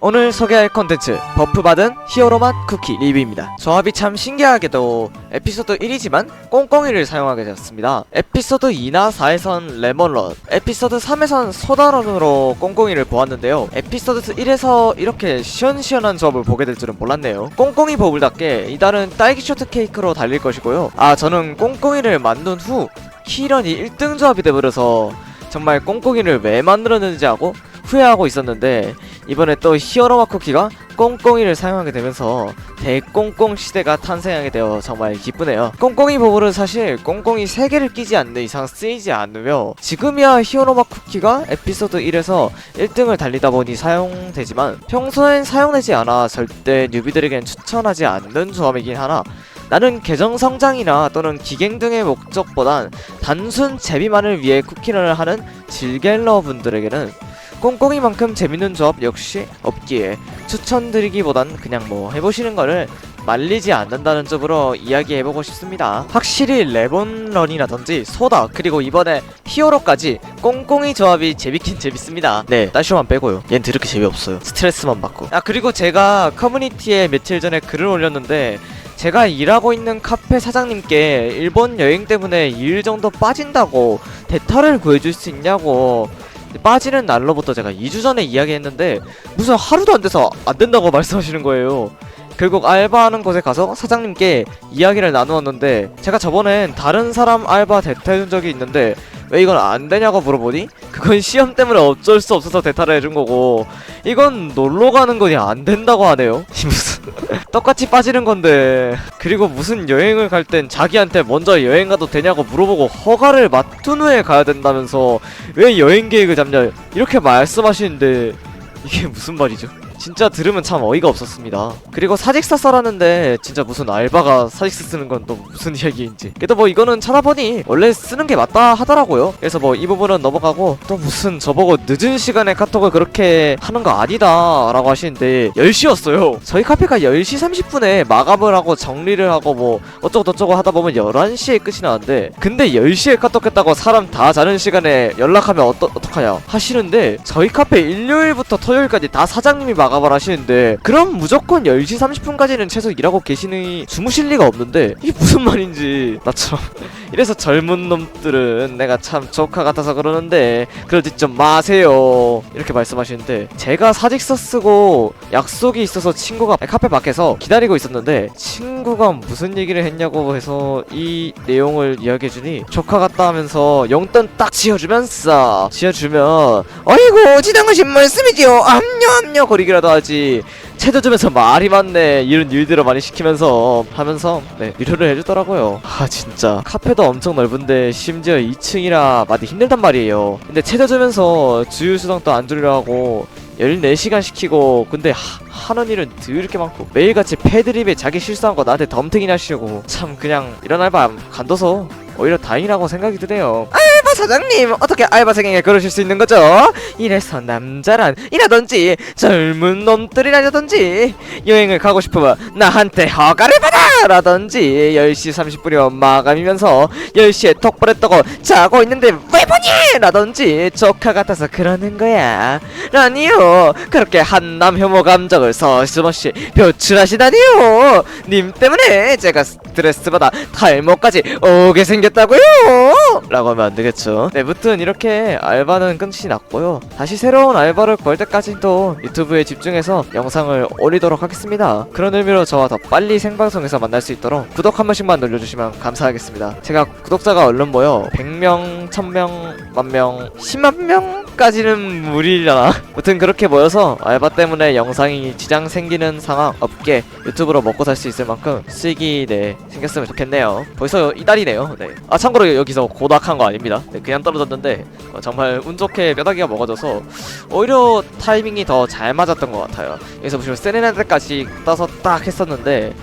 오늘 소개할 컨텐츠 버프 받은 히어로맛 쿠키 리뷰입니다. 조합이 참 신기하게도 에피소드 1이지만 꽁꽁이를 사용하게 되었습니다. 에피소드 2나 4에선 레몬런, 에피소드 3에선 소다런으로 꽁꽁이를 보았는데요. 에피소드 1에서 이렇게 시원시원한 조합을 보게 될 줄은 몰랐네요. 꽁꽁이 버블답게 이달은 딸기 쇼트케이크로 달릴 것이고요. 아 저는 꽁꽁이를 만든 후 키런이 1등 조합이 되버려서 정말 꽁꽁이를 왜 만들었는지 하고 후회하고 있었는데 이번에 또 히어로 마 쿠키가 꽁꽁이를 사용하게 되면서 대꽁꽁 시대가 탄생하게 되어 정말 기쁘네요. 꽁꽁이 버블은 사실 꽁꽁이 3개를 끼지 않는 이상 쓰이지 않으며 지금이야 히어로마 쿠키가 에피소드 1에서 1등을 달리다 보니 사용되지만 평소엔 사용되지 않아 절대 뉴비들에겐 추천하지 않는 조합이긴 하나 나는 계정 성장이나 또는 기갱 등의 목적보단 단순 재미만을 위해 쿠키런을 하는 질겔러 분들에게는 꽁꽁이만큼 재밌는 조합 역시 없기에 추천드리기보단 그냥 뭐 해보시는 거를 말리지 않는다는 쪽으로 이야기해보고 싶습니다. 확실히 레몬런이라든지 소다 그리고 이번에 히어로까지 꽁꽁이 조합이 재밌긴 재밌습니다. 네, 딸쇼만 빼고요. 얜 드럽게 재미없어요. 스트레스만 받고. 아 그리고 제가 커뮤니티에 며칠 전에 글을 올렸는데 제가 일하고 있는 카페 사장님께 일본 여행 때문에 일 정도 빠진다고 대타를 구해줄 수 있냐고 빠지는 날로부터 제가 2주 전에 이야기했는데 무슨 하루도 안 돼서 안 된다고 말씀하시는 거예요. 결국 알바하는 곳에 가서 사장님께 이야기를 나누었는데 제가 저번엔 다른 사람 알바 대타해준 적이 있는데 왜 이건 안 되냐고 물어보니 그건 시험 때문에 어쩔 수 없어서 대타를 해준 거고 이건 놀러 가는 거니 안 된다고 하네요. 이 무슨 똑같이 빠지는 건데 그리고 무슨 여행을 갈 땐 자기한테 먼저 여행 가도 되냐고 물어보고 허가를 맡은 후에 가야 된다면서 왜 여행 계획을 잡냐 이렇게 말씀하시는데 이게 무슨 말이죠? 진짜 들으면 참 어이가 없었습니다. 그리고 사직서 써라는데 진짜 무슨 알바가 사직서 쓰는 건 또 무슨 이야기인지. 그래도 뭐 이거는 찾아보니 원래 쓰는 게 맞다 하더라고요. 그래서 뭐 이 부분은 넘어가고 또 무슨 저보고 늦은 시간에 카톡을 그렇게 하는 거 아니다 라고 하시는데 10시였어요. 저희 카페가 10시 30분에 마감을 하고 정리를 하고 뭐 어쩌고 저쩌고 하다 보면 11시에 끝이 나는데 근데 10시에 카톡했다고 사람 다 자는 시간에 연락하면 어떠, 어떡하냐 하시는데 저희 카페 일요일부터 토요일까지 다 사장님이 마감을 하시는데 그럼 무조건 10시 30분까지는 최소 일하고 계시는 주무실 리가 없는데 이게 무슨 말인지 나처럼 이래서 젊은 놈들은 내가 참 조카 같아서 그러는데 그러지 좀 마세요. 이렇게 말씀하시는데 제가 사직서 쓰고 약속이 있어서 친구가 카페 밖에서 기다리고 있었는데 친구가 무슨 얘기를 했냐고 해서 이 내용을 이야기해주니 조카 같다 하면서 용돈 딱 지어주면서 지어주면 어이구 지당하신 말씀이지요. 암요 암요 거리기라 도 하지. 채도점에서 말이 많네. 이런 일들을 많이 시키면서 하면서 네 위로를 해주더라고요. 아 진짜. 카페도 엄청 넓은데 심지어 2층이라 많이 힘들단 말이에요. 근데 채도점에서 주유수당도 안 주려 하고 14시간 시키고 근데 하, 하는 일은 드럽게 많고. 매일같이 패드립에 자기 실수한 거 나한테 덤탱이나 하시고. 참 그냥 이런 알바 간둬서 오히려 다행이라고 생각이 드네요 알바 사장님 어떻게 알바생에게 그러실 수 있는 거죠? 이래서 남자란 이라든지 젊은 놈들이라든지 여행을 가고 싶으면 나한테 허가를 받아! 라든지 10시 30분이면 마감이면서 10시에 톡보냈다고 자고 있는데 왜 보니! 라든지 조카 같아서 그러는 거야 라니요 그렇게 한남 혐오 감정을 서슴없이 표출하시다니요 님 때문에 제가 스트레스 받아 탈모까지 오게 생겼다고요 라고 하면 안 되겠죠 네 무튼 이렇게 알바는 끝이 났고요. 다시 새로운 알바를 구할 때까지도 유튜브에 집중해서 영상을 올리도록 하겠습니다. 그런 의미로 저와 더 빨리 생방송에서 만날 수 있도록 구독 한 번씩만 눌러주시면 감사하겠습니다. 제가 구독자가 얼른 모여 100명, 1000명, 만 명, 10만 명까지는 무리려나? 무튼 그렇게 모여서 알바 때문에 영상이 지장 생기는 상황 없게 유튜브로 먹고 살 수 있을 만큼 수익이 네 생겼으면 좋겠네요. 벌써 이달이네요. 네 아 참고로 여기서 고닥한 거 아닙니다. 네, 그냥 떨어졌는데 어, 정말 운 좋게 뼈다귀가 먹어져서 오히려 타이밍이 더 잘 맞았던 것 같아요. 여기서 보시면 세레나데까지 따서 딱 했었는데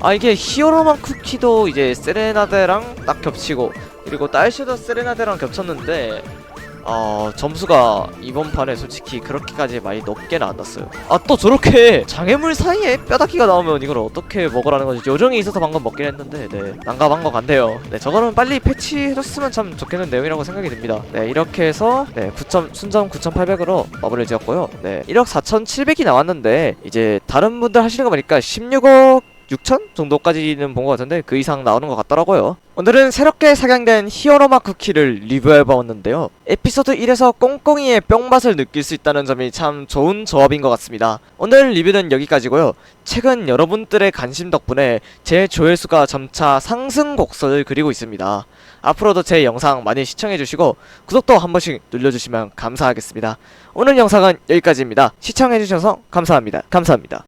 아 이게 히어로만 쿠키도 이제 세레나데랑 딱 겹치고 그리고 딸슈도 세레나데랑 겹쳤는데 어 점수가 이번 판에 솔직히 그렇게까지 많이 높게는 안 났어요. 아 또 저렇게 장애물 사이에 뼈다귀가 나오면 이걸 어떻게 먹으라는 거지 요정이 있어서 방금 먹긴 했는데 네 난감한 것 같네요. 네 저거는 빨리 패치해줬으면 참 좋겠는 내용이라고 생각이 듭니다. 네 이렇게 해서 네 9점 순점 9,800으로 마무리를 지었고요. 네 1억 4,700이 나왔는데 이제 다른 분들 하시는 거 보니까 16억 6천 정도까지는 본 것 같은데 그 이상 나오는 것 같더라고요. 오늘은 새롭게 상향된 히어로마 쿠키를 리뷰해봤는데요. 에피소드 1에서 꽁꽁이의 뿅맛을 느낄 수 있다는 점이 참 좋은 조합인 것 같습니다. 오늘 리뷰는 여기까지고요. 최근 여러분들의 관심 덕분에 제 조회수가 점차 상승 곡선을 그리고 있습니다. 앞으로도 제 영상 많이 시청해주시고 구독도 한 번씩 눌러주시면 감사하겠습니다. 오늘 영상은 여기까지입니다. 시청해주셔서 감사합니다. 감사합니다.